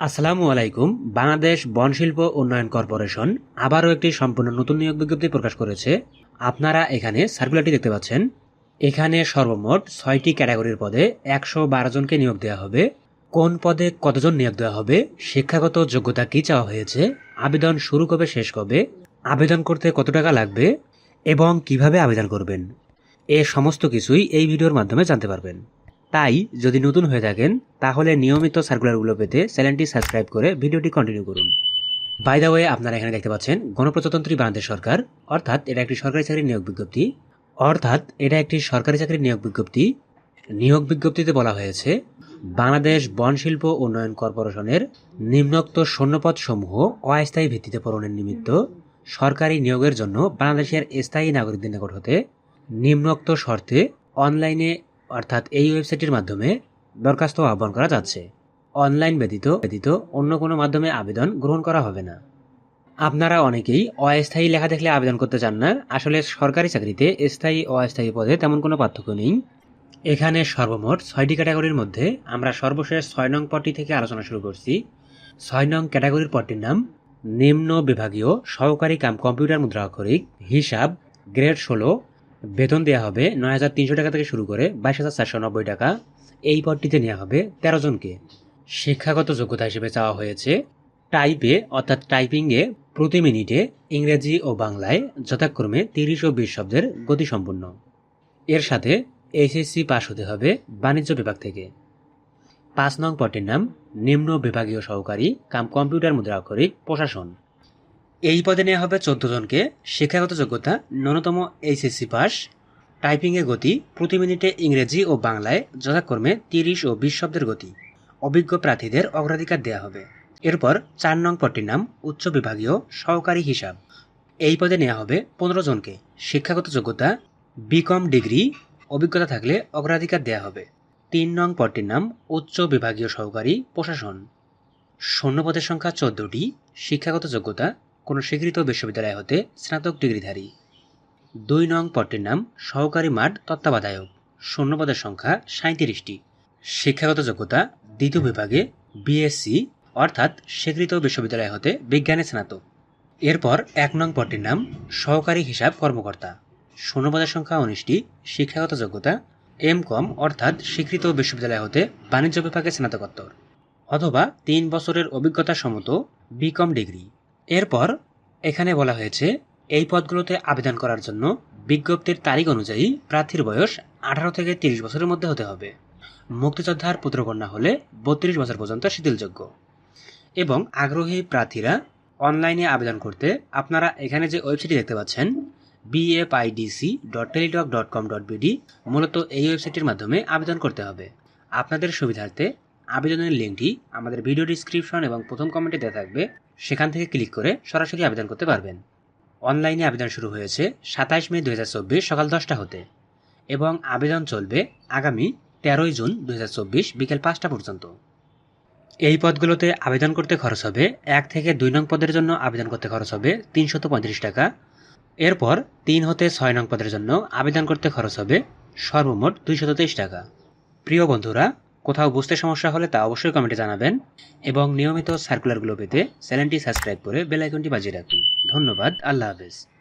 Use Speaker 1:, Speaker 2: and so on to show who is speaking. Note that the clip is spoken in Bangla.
Speaker 1: আসসালামু আলাইকুম। বাংলাদেশ বনশিল্প উন্নয়ন কর্পোরেশন আবারও একটি সম্পূর্ণ নতুন নিয়োগ বিজ্ঞপ্তি প্রকাশ করেছে। আপনারা এখানে সার্কুলারটি দেখতে পাচ্ছেন। এখানে সর্বমোট ছয়টি ক্যাটাগরির পদে একশো বারো জনকে নিয়োগ দেওয়া হবে। কোন পদে কতজন নিয়োগ দেওয়া হবে, শিক্ষাগত যোগ্যতা কী চাওয়া হয়েছে, আবেদন শুরু কবে, শেষ কবে, আবেদন করতে কত টাকা লাগবে এবং কীভাবে আবেদন করবেন, এ সমস্ত কিছুই এই ভিডিওর মাধ্যমে জানতে পারবেন। তাই যদি নতুন হয়ে থাকেন, তাহলে নিয়মিত সার্কুলারগুলো পেতে চ্যানেলটি সাবস্ক্রাইব করে ভিডিওটি কন্টিনিউ করুন। বাই দ্য ওয়ে আপনারা এখানে দেখতে পাচ্ছেন, গণপ্রজাতন্ত্রী বাংলাদেশ সরকার, অর্থাৎ এটা একটি সরকারি চাকরির নিয়োগ বিজ্ঞপ্তি, অর্থাৎ এটা একটি সরকারি চাকরির নিয়োগ বিজ্ঞপ্তি। নিয়োগ বিজ্ঞপ্তিতে বলা হয়েছে, বাংলাদেশ বনশিল্প উন্নয়ন কর্পোরেশনের নিম্নোক্ত শূন্যপদ সমূহ অস্থায়ী ভিত্তিতে পূরণের নিমিত্ত সরকারি নিয়োগের জন্য বাংলাদেশের স্থায়ী নাগরিকদের নিকট হতে নিম্নোক্ত শর্তে অনলাইনে অর্থাৎ এই ওয়েবসাইটের মাধ্যমে দরখাস্ত আহ্বান করা যাচ্ছে। অনলাইন ব্যতীত ব্যতীত অন্য কোনো মাধ্যমে আবেদন গ্রহণ করা হবে না। আপনারা অনেকেই অস্থায়ী লেখা দেখলে আবেদন করতে চান না। আসলে সরকারি চাকরিতে স্থায়ী, অস্থায়ী পদে তেমন কোনো পার্থক্য নেই। এখানে সর্বমোট ছয়টি ক্যাটাগরির মধ্যে আমরা সর্বশেষ ছয় নং পদটি থেকে আলোচনা শুরু করছি। ছয় নং ক্যাটাগরির পদটির নাম নিম্ন বিভাগীয় সহকারী কাম কম্পিউটার মুদ্রাক্ষরিক, হিসাব, গ্রেড ষোলো বেতন দেওয়া হবে নয় হাজার তিনশো টাকা থেকে শুরু করে বাইশ হাজার চারশো নব্বই টাকা। এই পদটিতে নেওয়া হবে তেরো জনকে। শিক্ষাগত যোগ্যতা হিসেবে চাওয়া হয়েছে টাইপে, অর্থাৎ টাইপিংয়ে প্রতি মিনিটে ইংরেজি ও বাংলায় যথাক্রমে তিরিশ ও বিশ শব্দের গতিসম্পন্ন। এর সাথে এইচএসসি পাশ হতে হবে বাণিজ্য বিভাগ থেকে। পাঁচ নং পদটির নাম নিম্ন বিভাগীয় সহকারী কাম কম্পিউটার মুদ্রাক্ষরিক প্রশাসন। এই পদে নেওয়া হবে চোদ্দ জনকে। শিক্ষাগত যোগ্যতা, ন্যূনতম এইচএসসি পাস টাইপিংয়ের গতি, প্রতি মিনিটে ইংরেজি ও বাংলায় যথাক্রমে তিরিশ ও বিশ শব্দের গতি। অভিজ্ঞ প্রার্থীদের অগ্রাধিকার দেওয়া হবে। এরপর চার নং পদটির নাম উচ্চ বিভাগীয় সহকারী হিসাব। এই পদে নেওয়া হবে পনেরো জনকে। শিক্ষাগত যোগ্যতা বিকম ডিগ্রি, অভিজ্ঞতা থাকলে অগ্রাধিকার দেওয়া হবে। তিন নং পদটির নাম উচ্চ বিভাগীয় সহকারী প্রশাসন। শূন্য পদের সংখ্যা চোদ্দটি। শিক্ষাগত যোগ্যতা কোনো স্বীকৃত বিশ্ববিদ্যালয় হতে স্নাতক ডিগ্রিধারী। দুই নং পদটির নাম সহকারী মাঠ তত্ত্বাবধায়ক। শূন্যপদের সংখ্যা সাঁত্রিশটি শিক্ষাগত যোগ্যতা দ্বিতীয় বিভাগে বিএসসি অর্থাৎ স্বীকৃত বিশ্ববিদ্যালয় হতে বিজ্ঞানে স্নাতক। এরপর এক নং পদটির নাম সহকারী হিসাব কর্মকর্তা। শূন্যপদের সংখ্যা উনিশটি। শিক্ষাগত যোগ্যতা এম কম অর্থাৎ স্বীকৃত বিশ্ববিদ্যালয় হতে বাণিজ্য বিভাগে স্নাতকোত্তর। অথবা তিন বছরের অভিজ্ঞতা সম্মত বিকম ডিগ্রি। এরপর এখানে বলা হয়েছে, এই পদগুলোতে আবেদন করার জন্য বিজ্ঞপ্তির তারিখ অনুযায়ী প্রার্থীর বয়স আঠারো থেকে তিরিশ বছরের মধ্যে হতে হবে। মুক্তিযোদ্ধার পুত্রকন্যা হলে বত্রিশ বছর পর্যন্ত শিথিলযোগ্য। এবং আগ্রহী প্রার্থীরা অনলাইনে আবেদন করতে আপনারা এখানে যে ওয়েবসাইটটি দেখতে পাচ্ছেন BFIDC dot Teletalk dot com dot BD মূলত এই ওয়েবসাইটের মাধ্যমে আবেদন করতে হবে। আপনাদের সুবিধার্থে আবেদনের লিঙ্কটি আমাদের ভিডিও ডিসক্রিপশন এবং প্রথম কমেন্টে দেওয়া থাকবে, সেখান থেকে ক্লিক করে সরাসরি আবেদন করতে পারবেন। অনলাইনে আবেদন শুরু হয়েছে সাতাইশ মে দু হাজার চব্বিশ সকাল দশটা হতে এবং আবেদন চলবে আগামী তেরোই জুন দু হাজার চব্বিশ বিকেল পাঁচটা পর্যন্ত। এই পদগুলোতে আবেদন করতে খরচ হবে এক থেকে দুই নং পদের জন্য আবেদন করতে খরচ হবে তিনশত পঁয়ত্রিশ টাকা। এরপর তিন হতে ছয় নং পদের জন্য আবেদন করতে খরচ হবে সর্বমোট দুইশত তেইশ টাকা। প্রিয় বন্ধুরা কোথাও বুঝতে সমস্যা হলে তা অবশ্যই কমেন্টে জানাবেন এবং নিয়মিত সার্কুলারগুলো পেতে চ্যানেলটি সাবস্ক্রাইব করে বেল আইকনটি বাজিয়ে রাখুন। ধন্যবাদ। আল্লাহ হাফেজ।